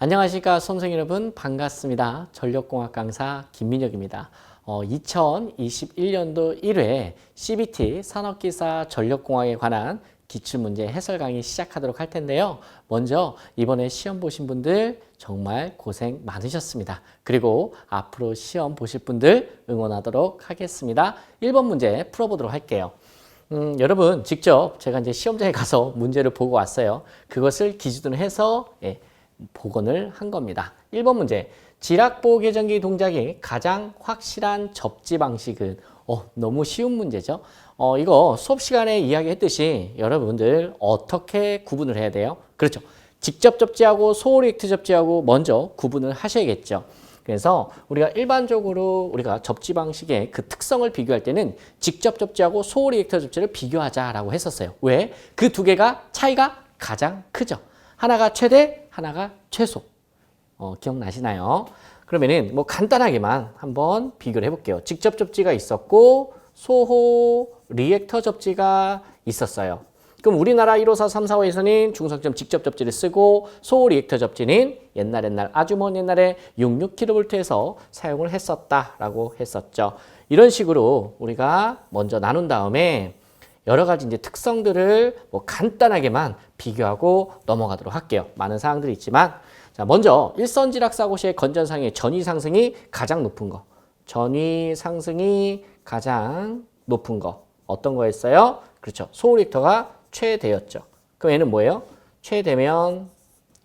안녕하십니까 수험생 여러분 반갑습니다. 전력공학 강사 김민혁입니다. 어, 2021년도 1회 CBT 산업기사 전력공학에 관한 기출문제 해설 강의 시작하도록 할 텐데요. 먼저 이번에 시험 보신 분들 정말 고생 많으셨습니다. 그리고 앞으로 시험 보실 분들 응원하도록 하겠습니다. 1번 문제 풀어보도록 할게요. 음, 여러분 직접 제가 이제 시험장에 가서 문제를 보고 왔어요. 그것을 기준으로 해서 예, 복원을 한 겁니다. 1번 문제. 지락보 계전기 동작의 가장 확실한 접지 방식은 어, 너무 쉬운 문제죠. 어, 이거 수업 시간에 이야기했듯이 여러분들 어떻게 구분을 해야 돼요? 그렇죠. 직접 접지하고 소리액트 접지하고 먼저 구분을 하셔야겠죠. 그래서 우리가 일반적으로 우리가 접지 방식의 그 특성을 비교할 때는 직접 접지하고 소홀 리액터 접지를 비교하자라고 했었어요. 왜? 그 두 개가 차이가 가장 크죠. 하나가 최대, 하나가 최소. 어, 기억나시나요? 그러면은 뭐 간단하게만 한번 비교를 해볼게요. 직접 접지가 있었고 소호 리액터 접지가 있었어요. 그럼 우리나라 154, 3, 4호에서는 중성점 직접 접지를 쓰고 소호 리액터 접지는 옛날 옛날 아주 먼 옛날에 66kV에서 사용을 했었다라고 했었죠. 이런 식으로 우리가 먼저 나눈 다음에 여러 가지 이제 특성들을 뭐 간단하게만 비교하고 넘어가도록 할게요. 많은 사항들이 있지만 자 먼저 일선지락 사고시의 건전상의 전위 상승이 가장 높은 거. 전위 상승이 가장 높은 거. 어떤 거였어요? 그렇죠. 소울리터가 최대였죠. 그럼 얘는 뭐예요? 최대면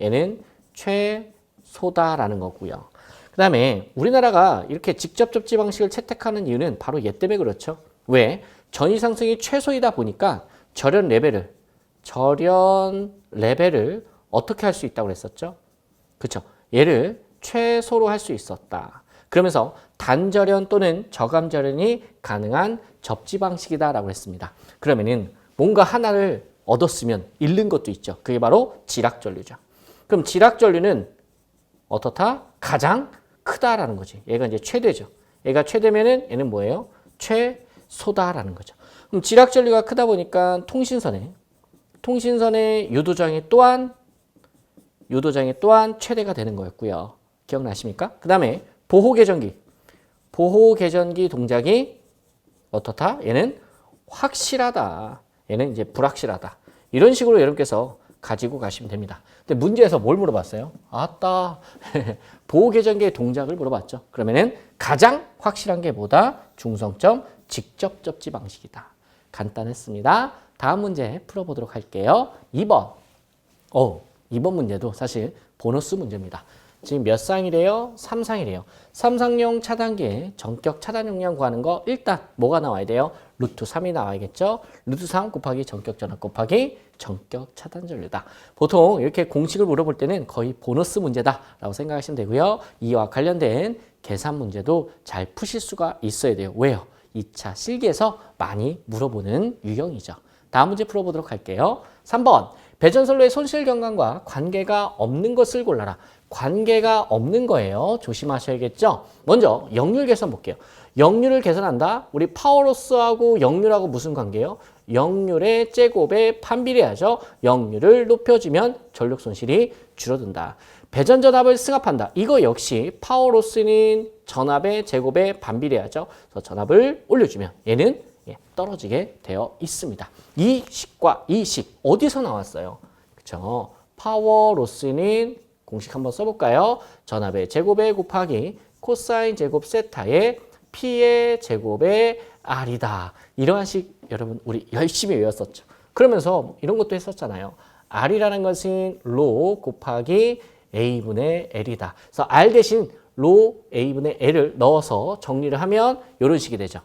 얘는 최소다라는 거고요. 그 다음에 우리나라가 이렇게 직접 접지 방식을 채택하는 이유는 바로 얘 때문에 그렇죠. 왜? 전위 상승이 최소이다 보니까 절연 레벨을 절연 레벨을 어떻게 할 수 있다고 그랬었죠? 그렇죠. 얘를 최소로 할 수 있었다. 그러면서 단절연 또는 저감절연이 가능한 접지 방식이다라고 했습니다. 그러면은 뭔가 하나를 얻었으면 잃는 것도 있죠. 그게 바로 지락전류죠. 그럼 지락전류는 어떻다? 가장 크다라는 거지. 얘가 이제 최대죠. 얘가 최대면은 얘는 뭐예요? 최소다라는 거죠. 그럼 지락전류가 크다 보니까 통신선에 통신선의 유도장애 또한 유도장애 또한 최대가 되는 거였고요. 기억나십니까? 그 다음에 보호개전기. 보호개전기 동작이 어떻다? 얘는 확실하다. 얘는 이제 불확실하다. 이런 식으로 여러분께서 가지고 가시면 됩니다. 근데 문제에서 뭘 물어봤어요? 아따, 보호개전기의 동작을 물어봤죠. 그러면은 가장 확실한 게 뭐다? 중성점 직접 접지 방식이다. 간단했습니다. 다음 문제 풀어보도록 할게요. 2번. 어, 2번 문제도 사실 보너스 문제입니다. 지금 몇 상이래요? 3상이래요. 3상용 차단기의 전격 차단 용량 구하는 거 일단 뭐가 나와야 돼요? 루트 3이 나와야겠죠? 루트 3 곱하기 전격 전압 곱하기 전격 차단 전류다. 보통 이렇게 공식을 물어볼 때는 거의 보너스 문제다라고 생각하시면 되고요. 이와 관련된 계산 문제도 잘 푸실 수가 있어야 돼요. 왜요? 2차 실기에서 많이 물어보는 유형이죠. 다음 문제 풀어보도록 할게요. 3번. 배전선로의 손실 경감과 관계가 없는 것을 골라라. 관계가 없는 거예요. 조심하셔야겠죠. 먼저 역률 계산 볼게요. 역률을 계산한다. 우리 파워로스하고 역률하고 무슨 관계예요? 역률의 제곱에 판비례하죠. 역률을 높여주면 전력 손실이 줄어든다. 배전 전압을 승합한다. 이거 역시 파워로스는 전압의 제곱에 반비례하죠. 그래서 전압을 올려주면 얘는 예, 떨어지게 되어 있습니다. 이 식과 이 식 어디서 나왔어요? 그렇죠? 파워 로스는 공식 한번 써볼까요? 전압의 제곱에 곱하기 코사인 제곱 세타의 P의 제곱의 R이다. 이러한 식 여러분 우리 열심히 외웠었죠. 그러면서 이런 것도 했었잖아요. R이라는 것은 로 곱하기 A분의 L이다. 그래서 R 대신 로 A분의 L을 넣어서 정리를 하면 이런 식이 되죠.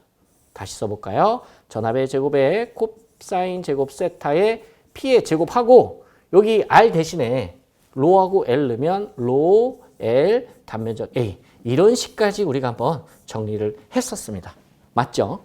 다시 써볼까요? 전압의 제곱에 코사인 제곱 세타의 P의 제곱하고 여기 R 대신에 로하고 L 넣으면 로, L, 단면적 A 이런 식까지 우리가 한번 정리를 했었습니다. 맞죠?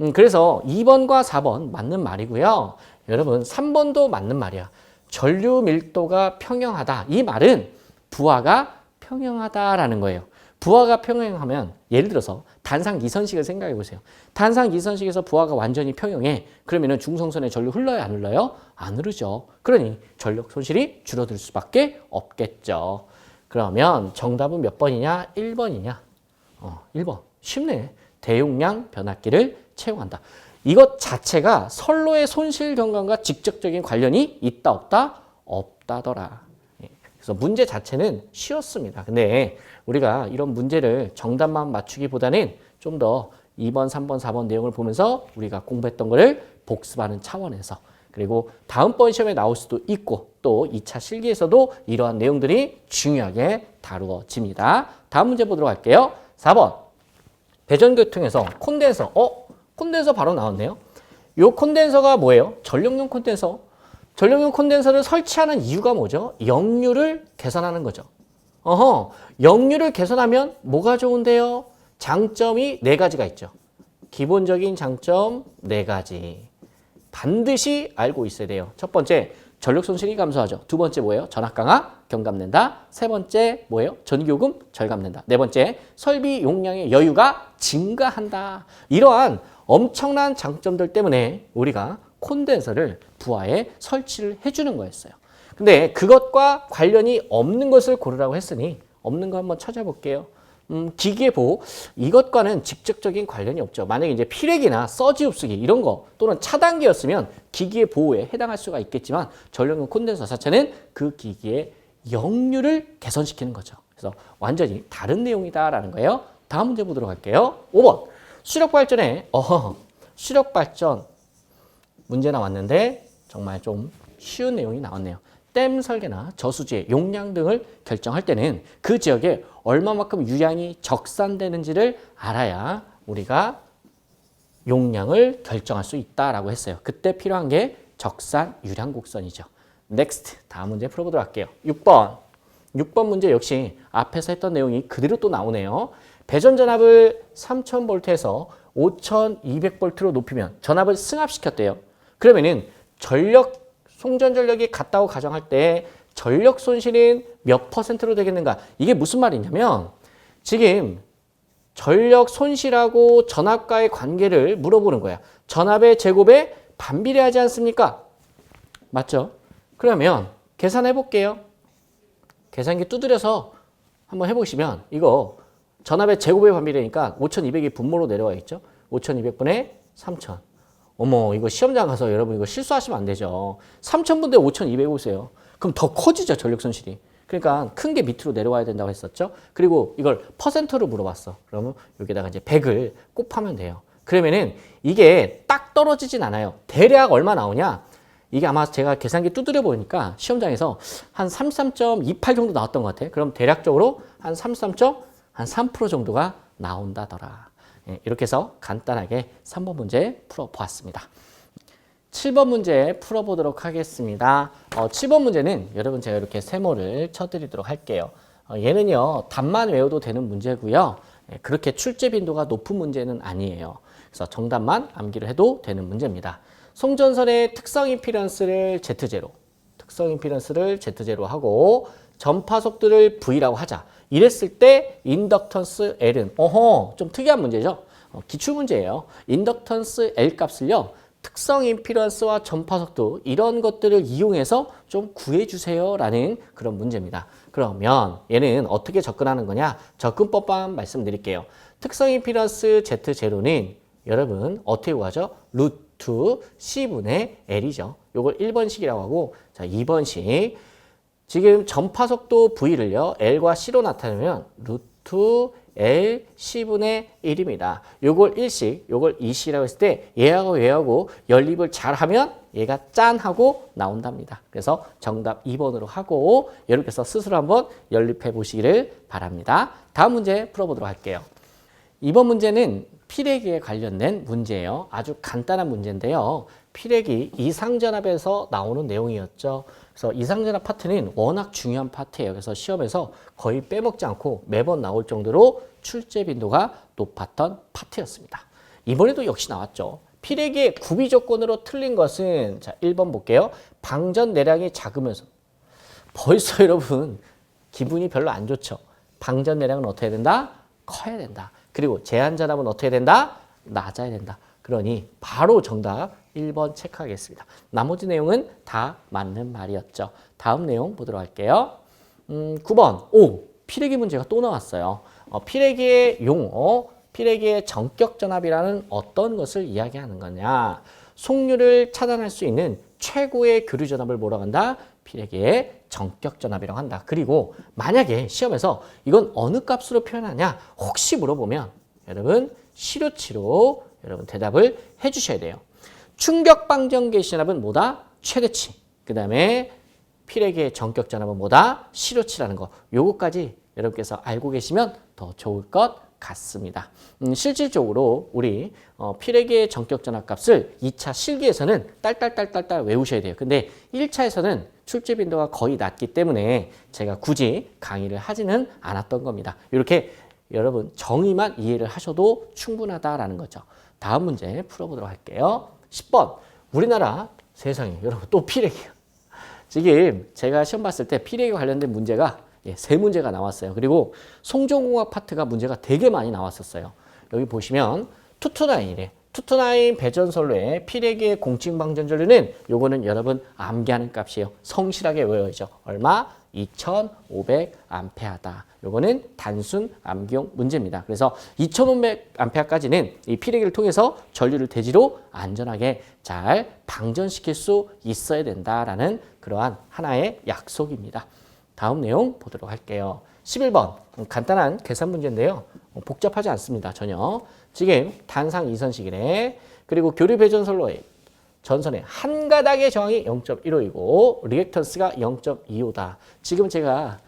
음, 그래서 2번과 4번 맞는 말이고요. 여러분 3번도 맞는 말이야. 전류 밀도가 평형하다. 이 말은 부하가 평형하다라는 거예요. 부하가 평형하면 예를 들어서 단상 기선식을 생각해 보세요. 단상 기선식에서 부하가 완전히 평형해. 그러면은 중성선에 전류 흘러요, 안 흘러요? 안 흐르죠. 그러니 전력 손실이 줄어들 수밖에 없겠죠. 그러면 정답은 몇 번이냐? 1번이냐? 어, 1번. 쉽네. 대용량 변압기를 채용한다. 이것 자체가 선로의 손실 경감과 직접적인 관련이 있다 없다? 없다더라. 예. 그래서 문제 자체는 쉬웠습니다. 근데 우리가 이런 문제를 정답만 맞추기보다는 좀 더 2번, 3번, 4번 내용을 보면서 우리가 공부했던 거를 복습하는 차원에서 그리고 다음번 시험에 나올 수도 있고 또 2차 실기에서도 이러한 내용들이 중요하게 다루어집니다. 다음 문제 보도록 할게요. 4번. 배전교통에서 콘덴서. 어? 콘덴서 바로 나왔네요. 요 콘덴서가 뭐예요? 전력용 콘덴서. 전력용 콘덴서를 설치하는 이유가 뭐죠? 역류를 개선하는 거죠. 어허, 역류를 개선하면 뭐가 좋은데요? 장점이 네 가지가 있죠. 기본적인 장점 네 가지. 반드시 알고 있어야 돼요. 첫 번째, 전력 손실이 감소하죠. 두 번째 뭐예요? 전압 강화 경감된다. 세 번째 뭐예요? 전기요금 절감된다. 네 번째, 설비 용량의 여유가 증가한다. 이러한 엄청난 장점들 때문에 우리가 콘덴서를 부하에 설치를 해주는 거였어요. 근데 그것과 관련이 없는 것을 고르라고 했으니 없는 거 한번 찾아볼게요. 음, 기계 보호 이것과는 직접적인 관련이 없죠. 만약에 이제 피렉이나 서지 흡수기 이런 거 또는 차단기였으면 기기의 보호에 해당할 수가 있겠지만 전력용 콘덴서 자체는 그 기기의 역류를 개선시키는 거죠. 그래서 완전히 다른 내용이다라는 거예요. 다음 문제 보도록 할게요. 5번 수력 발전에 어 수력 발전 문제 나왔는데 정말 좀 쉬운 내용이 나왔네요. 댐 설계나 저수지의 용량 등을 결정할 때는 그 지역에 얼마만큼 유량이 적산되는지를 알아야 우리가 용량을 결정할 수 있다라고 했어요. 그때 필요한 게 적산 유량 곡선이죠. 넥스트 다음 문제 풀어보도록 할게요. 6번 6번 문제 역시 앞에서 했던 내용이 그대로 또 나오네요. 배전 전압을 3000V에서 5200V로 높이면 전압을 승합시켰대요. 그러면은 전력 송전 전력이 같다고 가정할 때 전력 손실은 몇 퍼센트로 되겠는가? 이게 무슨 말이냐면 지금 전력 손실하고 전압과의 관계를 물어보는 거야. 전압의 제곱에 반비례하지 않습니까? 맞죠? 그러면 계산해 볼게요. 계산기 두드려서 한번 해보시면 이거 전압의 제곱에 반비례니까 5200이 분모로 내려와 있죠. 5200분의 3000. 어머 이거 시험장 가서 여러분 이거 실수하시면 안 되죠. 3000분대 5200 오세요. 그럼 더 커지죠 전력 손실이. 그러니까 큰 게 밑으로 내려와야 된다고 했었죠. 그리고 이걸 퍼센트로 물어봤어. 그러면 여기다가 이제 100을 곱하면 돼요. 그러면은 이게 딱 떨어지진 않아요. 대략 얼마 나오냐? 이게 아마 제가 계산기 두드려 보니까 시험장에서 한 33.28 정도 나왔던 것 같아. 그럼 대략적으로 한 33.3% 정도가 나온다더라. 예, 이렇게 해서 간단하게 3번 문제 풀어보았습니다. 7번 문제 풀어보도록 하겠습니다. 어, 7번 문제는 여러분 제가 이렇게 세모를 쳐드리도록 할게요. 어, 얘는요 답만 외워도 되는 문제고요. 예, 그렇게 출제 빈도가 높은 문제는 아니에요. 그래서 정답만 암기를 해도 되는 문제입니다. 송전선의 특성 임피런스를 Z0, 특성 임피런스를 Z0 하고 전파 속도를 V라고 하자. 이랬을 때 인덕턴스 L은 어허 좀 특이한 문제죠. 어, 기출 문제예요. 인덕턴스 L 값을요. 특성 임피런스와 전파 속도 이런 것들을 이용해서 좀 구해주세요 라는 그런 문제입니다. 그러면 얘는 어떻게 접근하는 거냐? 접근법만 말씀드릴게요. 특성 임피런스 Z0는 여러분 어떻게 구하죠? 루트 C분의 L이죠. 요걸 1번식이라고 하고 자 2번식 지금 전파 속도 V를요. L과 C로 나타내면 루트 L C분의 1입니다. 요걸 1식, 요걸 2식이라고 했을 때 얘하고 얘하고 연립을 잘 하면 얘가 짠 하고 나온답니다. 그래서 정답 2번으로 하고 해서 스스로 한번 연립해 보시기를 바랍니다. 다음 문제 풀어보도록 할게요. 이번 문제는 피레기에 관련된 문제예요. 아주 간단한 문제인데요. 피레기 이상전압에서 나오는 내용이었죠. 그래서 이상전압 파트는 워낙 중요한 파트예요. 그래서 시험에서 거의 빼먹지 않고 매번 나올 정도로 출제 빈도가 높았던 파트였습니다. 이번에도 역시 나왔죠. 피레기의 구비 조건으로 틀린 것은 자 1번 볼게요. 방전 내량이 작으면서 벌써 여러분 기분이 별로 안 좋죠. 방전 내량은 어떻게 된다? 커야 된다. 그리고 제한 전압은 어떻게 된다? 낮아야 된다. 그러니 바로 정답 1번 체크하겠습니다. 나머지 내용은 다 맞는 말이었죠. 다음 내용 보도록 할게요. 음, 9번. 오, 피레기 문제가 또 나왔어요. 어, 피레기의 용어, 피레기의 전격 전압이라는 어떤 것을 이야기하는 거냐? 속류를 차단할 수 있는 최고의 교류 전압을 뭐라고 한다? 피레기의 전격 전압이라고 한다. 그리고 만약에 시험에서 이건 어느 값으로 표현하냐? 혹시 물어보면 여러분 시료치로 여러분 대답을 해 주셔야 돼요. 충격 방정계 신압은 뭐다? 최대치. 그 다음에 피레기의 전격 전압은 뭐다? 시료치라는 거. 요거까지 여러분께서 알고 계시면 더 좋을 것 같습니다. 음, 실질적으로 우리 어, 피레기의 전격 전압 값을 2차 실기에서는 딸딸딸딸딸 외우셔야 돼요. 근데 1차에서는 출제 빈도가 거의 낮기 때문에 제가 굳이 강의를 하지는 않았던 겁니다. 이렇게 여러분 정의만 이해를 하셔도 충분하다라는 거죠. 다음 문제 풀어보도록 할게요. 10번 우리나라 세상에 여러분 또 피레기요. 지금 제가 시험 봤을 때 피레기 관련된 문제가 예, 세 문제가 나왔어요. 그리고 송정공학 파트가 문제가 되게 많이 나왔었어요. 여기 보시면 투투나인이래. 투투나인 배전선로의 피레기의 공칭방전 전류는 요거는 여러분 암기하는 값이에요. 성실하게 외워야죠. 얼마? 2500암페어다. 요거는 단순 암기용 문제입니다. 그래서 2500암페어까지는 이 피레기를 통해서 전류를 대지로 안전하게 잘 방전시킬 수 있어야 된다라는 그러한 하나의 약속입니다. 다음 내용 보도록 할게요. 11번 간단한 계산 문제인데요. 어, 복잡하지 않습니다. 전혀. 지금 단상 이선식이네. 그리고 교류 배전선로의 전선의 한 가닥의 저항이 0.15이고 리액턴스가 0.25다. 지금 제가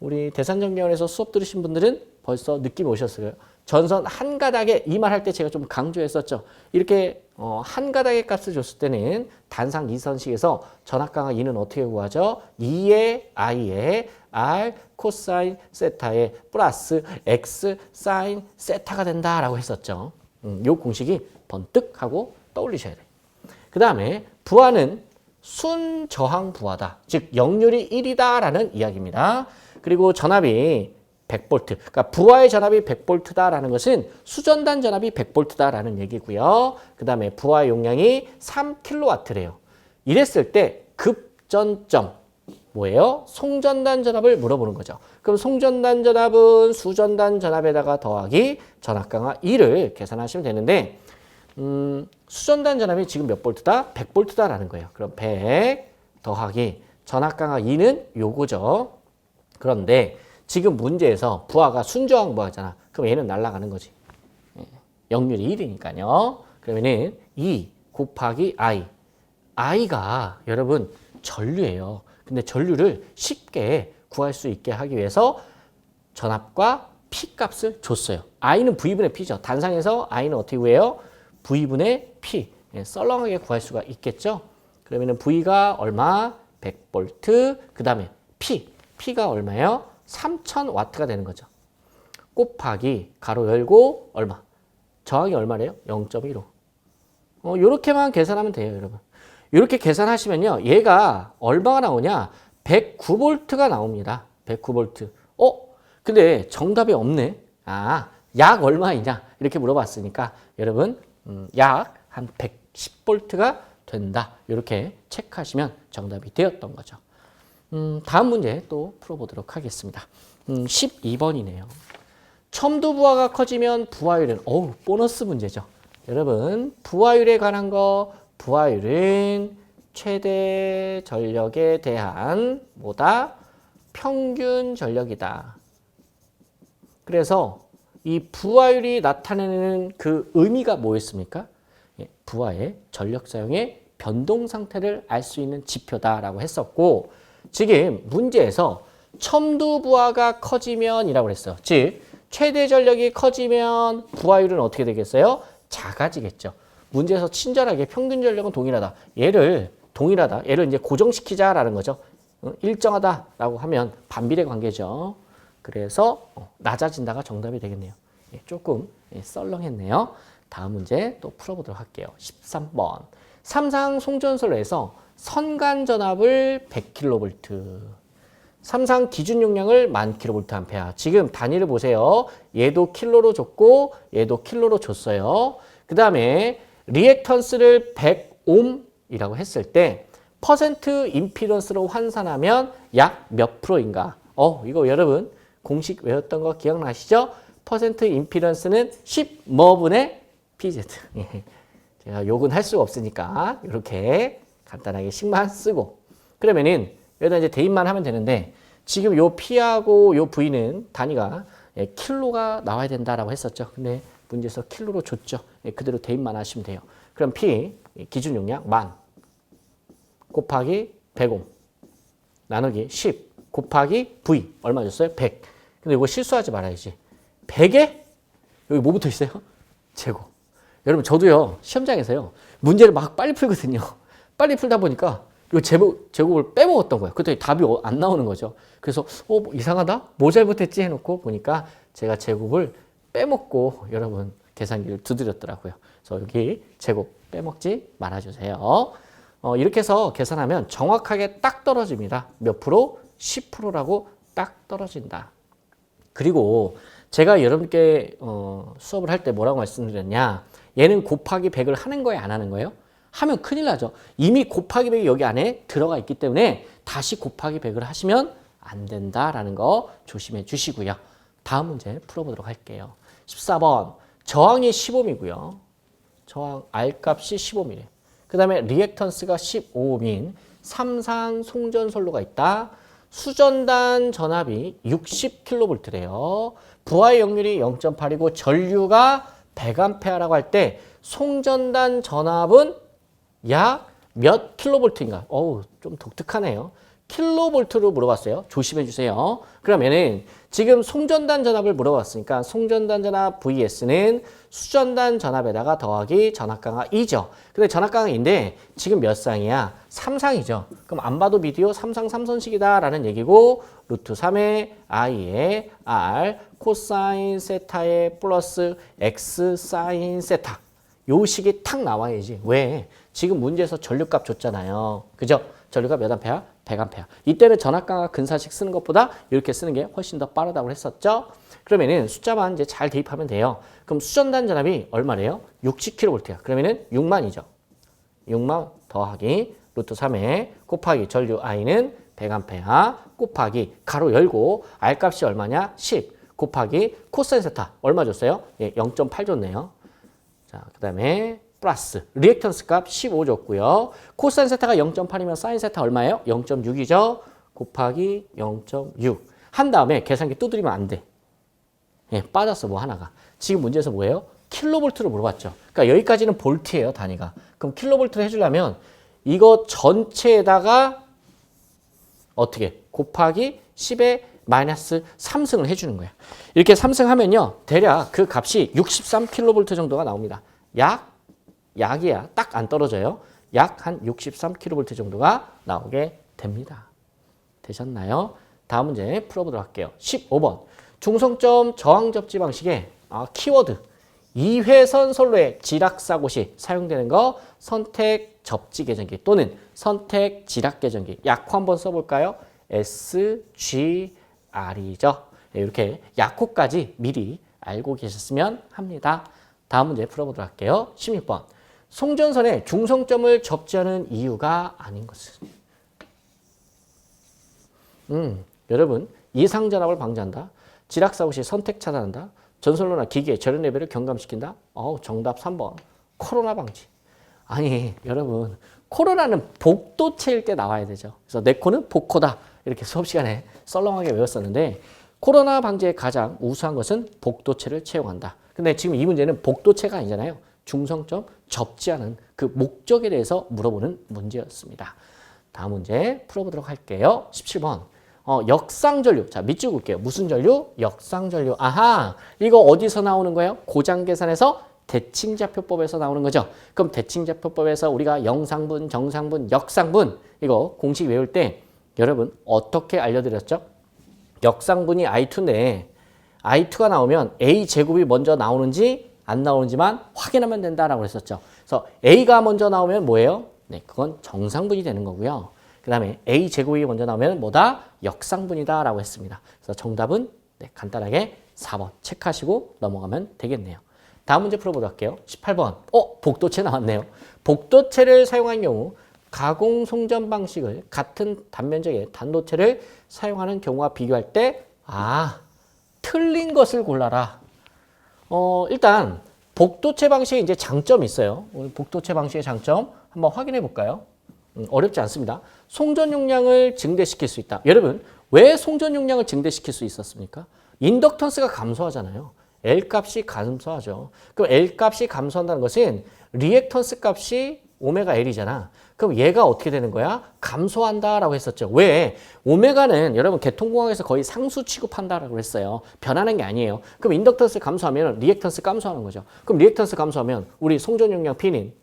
우리 대산정경원에서 수업 들으신 분들은 벌써 느낌 오셨어요. 전선 한 가닥에 이 말 할 때 제가 좀 강조했었죠. 이렇게 어, 한 가닥의 값을 줬을 때는 단상 이선식에서 전압강하 2는 어떻게 구하죠? 2의 i의 r 코사인 세타의 플러스 x 사인 세타가 된다라고 했었죠. 음, 요 공식이 번뜩 하고 떠올리셔야 돼요. 그 다음에 부하는 순저항 부하다. 즉 역률이 1이다라는 이야기입니다. 그리고 전압이 100V. 그러니까 부하의 전압이 100V다라는 것은 수전단 전압이 100V다라는 얘기고요. 그 다음에 부하 용량이 3kW래요. 이랬을 때 급전점 뭐예요? 송전단 전압을 물어보는 거죠. 그럼 송전단 전압은 수전단 전압에다가 더하기 전압 강하 2를 계산하시면 되는데 음, 수전단 전압이 지금 몇 볼트다? 100볼트다라는 거예요. 그럼 100 더하기 전압 강하 2는 요거죠. 그런데 지금 문제에서 부하가 순저항 부하잖아. 그럼 얘는 날아가는 거지. 예, 역률이 1이니까요. 그러면은 2 곱하기 i. i가 여러분 전류예요. 근데 전류를 쉽게 구할 수 있게 하기 위해서 전압과 P 값을 줬어요. i는 V분의 P죠. 단상에서 i는 어떻게 구해요? V분의 P. 예, 썰렁하게 구할 수가 있겠죠. 그러면은 V가 얼마? 100V. 그 다음에 P. P가 얼마예요? 3000W가 되는 거죠. 곱하기 가로 열고 얼마? 저항이 얼마래요? 0.15. 어, 요렇게만 계산하면 돼요, 여러분. 이렇게 계산하시면요. 얘가 얼마가 나오냐? 109V가 나옵니다. 109V. 어? 근데 정답이 없네. 아, 약 얼마이냐? 이렇게 물어봤으니까 여러분 음, 약 한 110V가 된다. 이렇게 체크하시면 정답이 되었던 거죠. 음, 다음 문제 또 풀어보도록 하겠습니다. 음, 12번이네요. 첨두 부하가 커지면 부하율은 어우 보너스 문제죠. 여러분 부하율에 관한 거 부하율은 최대 전력에 대한 뭐다? 평균 전력이다. 그래서 이 부하율이 나타내는 그 의미가 뭐였습니까? 예, 부하의 전력 사용의 변동 상태를 알 수 있는 지표다라고 했었고 지금 문제에서 첨두 부하가 커지면이라고 했어요. 즉 최대 전력이 커지면 부하율은 어떻게 되겠어요? 작아지겠죠. 문제에서 친절하게 평균 전력은 동일하다. 얘를 동일하다. 얘를 이제 고정시키자라는 거죠. 어, 일정하다라고 하면 반비례 관계죠. 그래서 어, 낮아진다가 정답이 되겠네요. 예, 조금 예, 썰렁했네요. 다음 문제 또 풀어보도록 할게요. 13번. 삼상 송전설에서 선간 전압을 100kV. 삼상 기준 용량을 1000kVA. 지금 단위를 보세요. 얘도 킬로로 줬고 얘도 킬로로 줬어요. 그 다음에 리액턴스를 100옴이라고 했을 때 퍼센트 임피던스로 환산하면 약 몇 프로인가? 어, 이거 여러분 공식 외웠던 거 기억나시죠? 퍼센트 임피던스는 10 뭐분의 PZ. 예. 제가 욕은 할 수가 없으니까 이렇게 간단하게 10만 쓰고 그러면은 여기다 이제 대입만 하면 되는데 지금 요 P하고 요 V는 단위가 예, 킬로가 나와야 된다라고 했었죠. 근데 문제에서 킬로로 줬죠. 예, 그대로 대입만 하시면 돼요. 그럼 P 예, 기준 용량 만 곱하기 100옴 나누기 10 곱하기 V 얼마 줬어요? 100. 근데 이거 실수하지 말아야지. 100에 여기 뭐 붙어 있어요? 제곱. 여러분 저도요 시험장에서요 문제를 막 빨리 풀거든요. 빨리 풀다 보니까 이 제곱 제곱을 빼먹었던 거예요. 그때 답이 어- 안 나오는 거죠. 그래서 어뭐 이상하다 뭐 잘못했지 해놓고 보니까 제가 제곱을 빼먹고 여러분 계산기를 두드렸더라고요. 그래서 여기 제곱 빼먹지 말아주세요. 어, 이렇게 해서 계산하면 정확하게 딱 떨어집니다. 몇 프로? 10%라고 딱 떨어진다. 그리고 제가 여러분께 어, 수업을 할 때 뭐라고 말씀드렸냐? 얘는 곱하기 100을 하는 거예요, 안 하는 거예요? 하면 큰일 나죠. 이미 곱하기 100이 여기 안에 들어가 있기 때문에 다시 곱하기 100을 하시면 안 된다라는 거 조심해 주시고요. 다음 문제 풀어보도록 할게요. 14번 저항이 15이고요. 저항 R값이 15mm. 그 다음에 리액턴스가 15옴인 삼산 송전솔로가 있다. 수전단 전압이 60kV래요. 부하의 역률이 0.8이고 전류가 100A라고 할 때 송전단 전압은 약 몇 킬로볼트인가? 어우, 좀 독특하네요. 킬로볼트로 물어봤어요. 조심해 주세요. 그러면은 지금 송전단 전압을 물어봤으니까 송전단 전압 VS는 수전단 전압에다가 더하기 전압 강하 2죠. 근데 전압 강하 2인데 지금 몇 쌍이야? 3상이죠. 그럼 안 봐도 비디오 3상 3선식이다라는 얘기고 루트 3의 i의 r 코사인 세타의 플러스 x 사인 세타 요 식이 탁 나와야지. 왜? 지금 문제에서 전류값 줬잖아요. 그죠? 전류값 몇 암페어? 100암페어. 이때는 전압강화 근사식 쓰는 것보다 이렇게 쓰는 게 훨씬 더 빠르다고 했었죠. 그러면은 숫자만 이제 잘 대입하면 돼요. 그럼 수전단 전압이 얼마래요? 60kV야. 그러면은 6만이죠. 6만 더하기 루트 3에 곱하기 전류 I는 100암페어 곱하기 가로 열고 R 값이 얼마냐? 10 곱하기 세타 얼마 줬어요? 예, 0.8 줬네요. 자, 그 다음에 플러스 리액턴스 값 15 줬고요. 코사인 세타가 0.8이면 사인 세타 얼마예요? 0.6이죠. 곱하기 0.6. 한 다음에 계산기 두드리면 안 돼. 예, 빠졌어 뭐 하나가. 지금 문제에서 뭐예요? 킬로볼트로 물어봤죠. 그러니까 여기까지는 볼트예요 단위가. 그럼 킬로볼트를 해주려면 이거 전체에다가 어떻게 곱하기 10의 마이너스 3승을 해주는 거예요. 이렇게 3승하면요. 대략 그 값이 63kV 정도가 나옵니다. 약, 약이야. 딱 안 떨어져요. 약 한 63kV 정도가 나오게 됩니다. 되셨나요? 다음 문제 풀어보도록 할게요. 15번. 중성점 저항 접지 방식의 아, 키워드. 이회선 선로의 지락사고 시 사용되는 거 선택 접지 계전기 또는 선택 지락 계전기 약호 한번 써볼까요? SGR이죠. 네, 이렇게 약호까지 미리 알고 계셨으면 합니다. 다음 문제 풀어보도록 할게요. 16번. 송전선에 중성점을 접지하는 이유가 아닌 것은 음, 여러분 이상 전압을 방지한다. 지락 사고 시 선택 차단한다. 전선로나 기계 절연 레벨을 경감시킨다. 어우, 정답 3번. 코로나 방지. 아니, 여러분. 코로나는 복도체일 때 나와야 되죠. 그래서 내 코는 복코다. 이렇게 수업 시간에 썰렁하게 외웠었는데 코로나 방지에 가장 우수한 것은 복도체를 채용한다. 근데 지금 이 문제는 복도체가 아니잖아요. 중성점 접지하는 그 목적에 대해서 물어보는 문제였습니다. 다음 문제 풀어보도록 할게요. 17번. 어, 역상전류. 자, 밑줄 긋게요. 무슨 전류? 역상전류. 아하, 이거 어디서 나오는 거예요? 고장 계산에서 대칭좌표법에서 나오는 거죠. 그럼 대칭좌표법에서 우리가 영상분, 정상분, 역상분 이거 공식 외울 때 여러분 어떻게 알려드렸죠? 역상분이 I2인데 I2가 나오면 A 제곱이 먼저 나오는지 안 나오는지만 확인하면 된다라고 했었죠. 그래서 A가 먼저 나오면 뭐예요? 네, 그건 정상분이 되는 거고요. 그 다음에 A 제곱이 먼저 나오면 뭐다? 역상분이다라고 했습니다. 그래서 정답은 네, 간단하게 4번 체크하시고 넘어가면 되겠네요. 다음 문제 풀어보도록 할게요. 18번. 어, 복도체 나왔네요. 복도체를 사용한 경우 가공 송전 방식을 같은 단면적의 단도체를 사용하는 경우와 비교할 때 아, 틀린 것을 골라라. 어, 일단 복도체 방식에 이제 장점이 있어요. 오늘 복도체 방식의 장점 한번 확인해 볼까요? 음, 어렵지 않습니다. 송전 용량을 증대시킬 수 있다. 여러분, 왜 송전 용량을 증대시킬 수 있었습니까? 인덕턴스가 감소하잖아요. L 값이 감소하죠. 그럼 L 값이 감소한다는 것은 리액턴스 값이 오메가 L이잖아. 그럼 얘가 어떻게 되는 거야? 감소한다라고 했었죠. 왜? 오메가는 여러분 계통공학에서 거의 상수 취급한다라고 했어요. 변하는 게 아니에요. 그럼 인덕턴스 감소하면 리액턴스 감소하는 거죠. 그럼 리액턴스 감소하면 우리 송전 용량 P는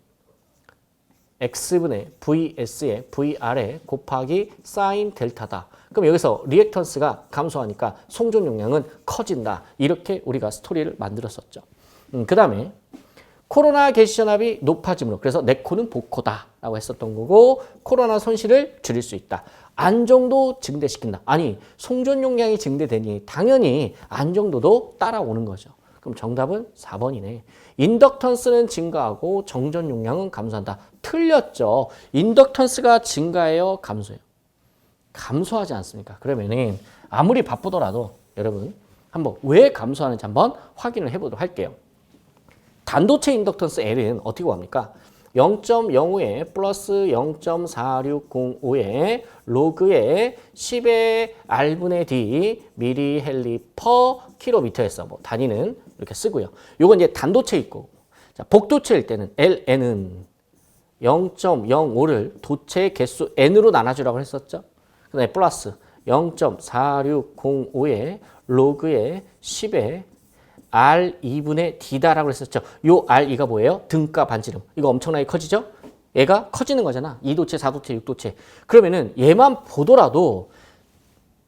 x분의 vs의 vr에 곱하기 사인 델타다. 그럼 여기서 리액턴스가 감소하니까 송전 용량은 커진다. 이렇게 우리가 스토리를 만들었었죠. 음, 그 다음에 코로나 개시 전압이 높아짐으로 그래서 네코는 복코다 라고 했었던 거고 코로나 손실을 줄일 수 있다. 안정도 증대시킨다. 아니 송전 용량이 증대되니 당연히 안정도도 따라오는 거죠. 그럼 정답은 4번이네. 인덕턴스는 증가하고 정전 용량은 감소한다. 틀렸죠. 인덕턴스가 증가해요, 감소해요. 감소하지 않습니까? 그러면은 아무리 바쁘더라도 여러분 한번 왜 감소하는지 한번 확인을 해보도록 할게요. 단도체 인덕턴스 L은 어떻게 구합니까? 0.05에 플러스 0.4605에 로그에 10의 R분의 D 미리헬리 퍼 킬로미터에서 뭐 단위는 이렇게 쓰고요. 요건 이제 단도체 있고 자, 복도체일 때는 LN은 0.05를 도체의 개수 N으로 나눠주라고 했었죠. 그 다음에 플러스 0.4605에 로그에 10에 R 2분의 D다라고 했었죠. 요 R 2가 뭐예요? 등가 반지름. 이거 엄청나게 커지죠? 얘가 커지는 거잖아. 2도체, 4도체, 6도체. 그러면은 얘만 보더라도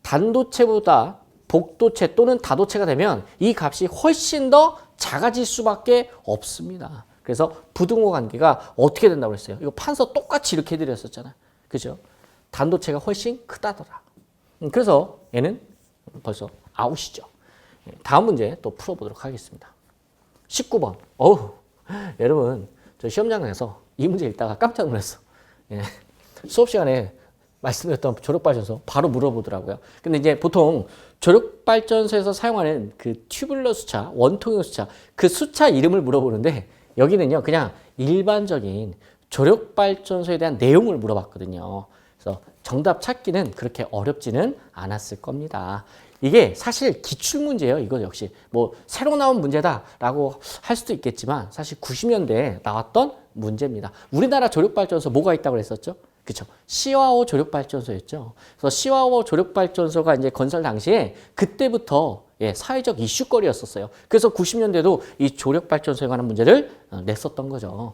단도체보다 복도체 또는 다도체가 되면 이 값이 훨씬 더 작아질 수밖에 없습니다. 그래서 부등호 관계가 어떻게 된다고 그랬어요? 이거 판서 똑같이 이렇게 해드렸었잖아요. 그죠? 단도체가 훨씬 크다더라. 음, 그래서 얘는 벌써 아웃이죠. 예, 다음 문제 또 풀어보도록 하겠습니다. 19번. 어우, 여러분, 저 시험장 에서 이 문제 읽다가 깜짝 놀랐어. 예, 수업 시간에 말씀드렸던 조력발전소 바로 물어보더라고요. 근데 이제 보통 조력발전소에서 사용하는 그 튜블러 수차, 원통형 수차, 그 수차 이름을 물어보는데 여기는요, 그냥 일반적인 조력발전소에 대한 내용을 물어봤거든요. 그래서 정답 찾기는 그렇게 어렵지는 않았을 겁니다. 이게 사실 기출문제예요. 이거 역시 뭐 새로 나온 문제다라고 할 수도 있겠지만 사실 90년대에 나왔던 문제입니다. 우리나라 조력발전소 뭐가 있다고 그랬었죠? 그쵸. 시와호 조력발전소였죠. 그래서 시와호 조력발전소가 이제 건설 당시에 그때부터 예, 사회적 이슈거리였었어요. 그래서 90년대도 이 조력발전소에 관한 문제를 어, 냈었던 거죠.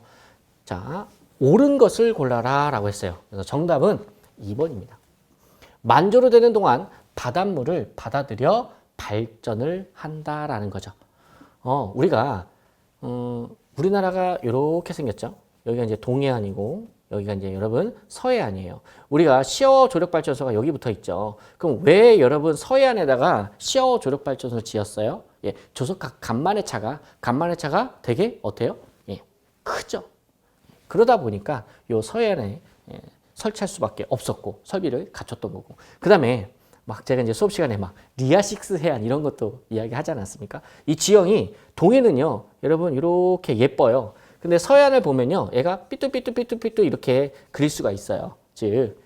자, 옳은 것을 골라라 라고 했어요. 그래서 정답은 2번입니다. 만조로 되는 동안 바닷물을 받아들여 발전을 한다라는 거죠. 어, 우리가, 음, 우리나라가 이렇게 생겼죠. 여기가 이제 동해안이고, 여기가 이제 여러분 서해안이에요. 우리가 시어 조력발전소가 여기 붙어 있죠. 그럼 왜 여러분 서해안에다가 시어 조력발전소 지었어요? 예, 조석 간만의 차가, 간만의 차가 되게 어때요? 예, 크죠. 그러다 보니까 요 서해안에 예, 설치할 수밖에 없었고 설비를 갖췄던 거고. 그 다음에 막 제가 이제 수업 시간에 막 리아식스 해안 이런 것도 이야기 하지 않았습니까? 이 지형이 동해는요, 여러분 이렇게 예뻐요. 근데 서해안을 보면요, 얘가 삐뚤삐뚤삐뚤삐뚤 이렇게 그릴 수가 있어요. 즉,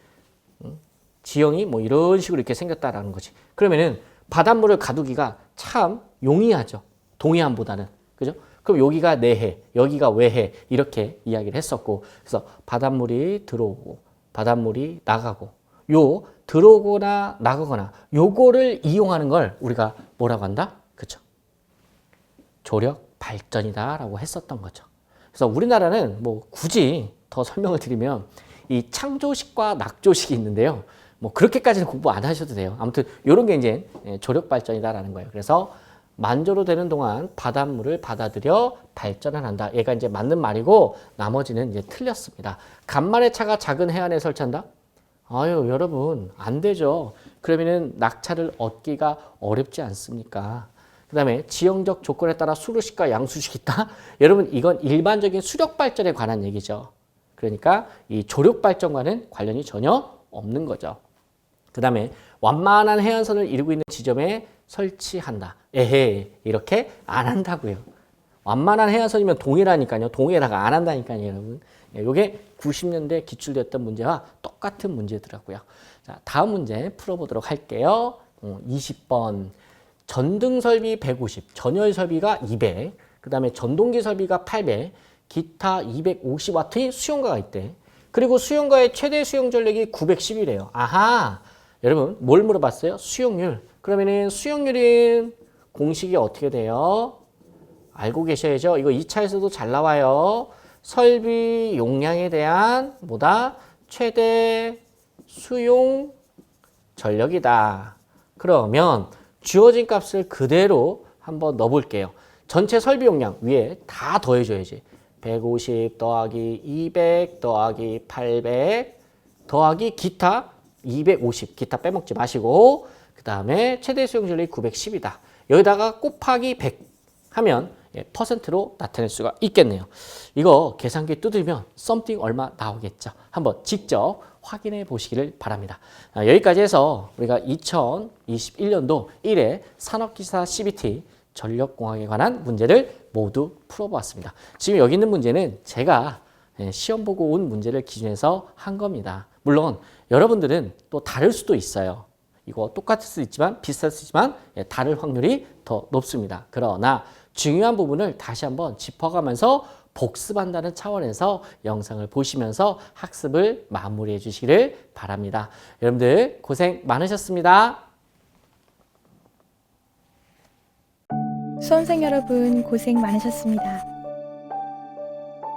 음, 지형이 뭐 이런 식으로 이렇게 생겼다라는 거지. 그러면은 바닷물을 가두기가 참 용이하죠. 동해안보다는. 그죠? 그럼 여기가 내해, 여기가 외해 이렇게 이야기를 했었고 그래서 바닷물이 들어오고 바닷물이 나가고 요 들어오거나 나가거나 요거를 이용하는 걸 우리가 뭐라고 한다? 그죠? 조력 발전이다라고 했었던 거죠. 그래서 우리나라는 뭐 굳이 더 설명을 드리면 이 창조식과 낙조식이 있는데요. 뭐 그렇게까지는 공부 안 하셔도 돼요. 아무튼 이런 게 이제 조력 발전이다라는 거예요. 그래서 만조로 되는 동안 바닷물을 받아들여 발전을 한다. 얘가 이제 맞는 말이고 나머지는 이제 틀렸습니다. 간만의 차가 작은 해안에 설치한다? 아유, 여러분, 안 되죠. 그러면은 낙차를 얻기가 어렵지 않습니까? 그 다음에 지형적 조건에 따라 수루식과 양수식이 있다? 여러분, 이건 일반적인 수력 발전에 관한 얘기죠. 그러니까 이 조력 발전과는 관련이 전혀 없는 거죠. 그 다음에 완만한 해안선을 이루고 있는 지점에 설치한다. 에헤, 이렇게 안 한다고요. 완만한 해안선이면 동해라니까요. 동해라가 안 한다니까요, 여러분. 예, 요게 90년대 기출됐던 문제와 똑같은 문제더라고요. 자, 다음 문제 풀어보도록 할게요. 어, 20번. 전등 설비 150, 전열 설비가 200, 그 다음에 전동기 설비가 800, 기타 250W의 수용가가 있대. 그리고 수용가의 최대 수용 전력이 910이래요. 아하! 여러분, 뭘 물어봤어요? 수용률. 그러면은 수용률은 공식이 어떻게 돼요? 알고 계셔야죠. 이거 2차에서도 잘 나와요. 설비 용량에 대한 뭐다? 최대 수용 전력이다. 그러면 주어진 값을 그대로 한번 넣어볼게요. 전체 설비 용량 위에 다 더해줘야지. 150 더하기 200 더하기 800 더하기 기타 250 기타 빼먹지 마시고 그 다음에 최대 수용 전력이 910이다. 여기다가 곱하기 100 하면 예, 퍼센트로 나타낼 수가 있겠네요. 이거 계산기 두들면 썸띵 얼마 나오겠죠. 한번 직접 확인해 보시기를 바랍니다. 아, 여기까지 해서 우리가 2021년도 1회 산업기사 CBT 전력공학에 관한 문제를 모두 풀어보았습니다. 지금 여기 있는 문제는 제가 예, 시험 보고 온 문제를 기준해서 한 겁니다. 물론 여러분들은 또 다를 수도 있어요. 이거 똑같을 수 있지만 비슷할 수 있지만 예, 다를 확률이 더 높습니다. 그러나 중요한 부분을 다시 한번 짚어가면서 복습한다는 차원에서 영상을 보시면서 학습을 마무리해 주시기를 바랍니다. 여러분들 고생 많으셨습니다. 수험생 여러분 고생 많으셨습니다.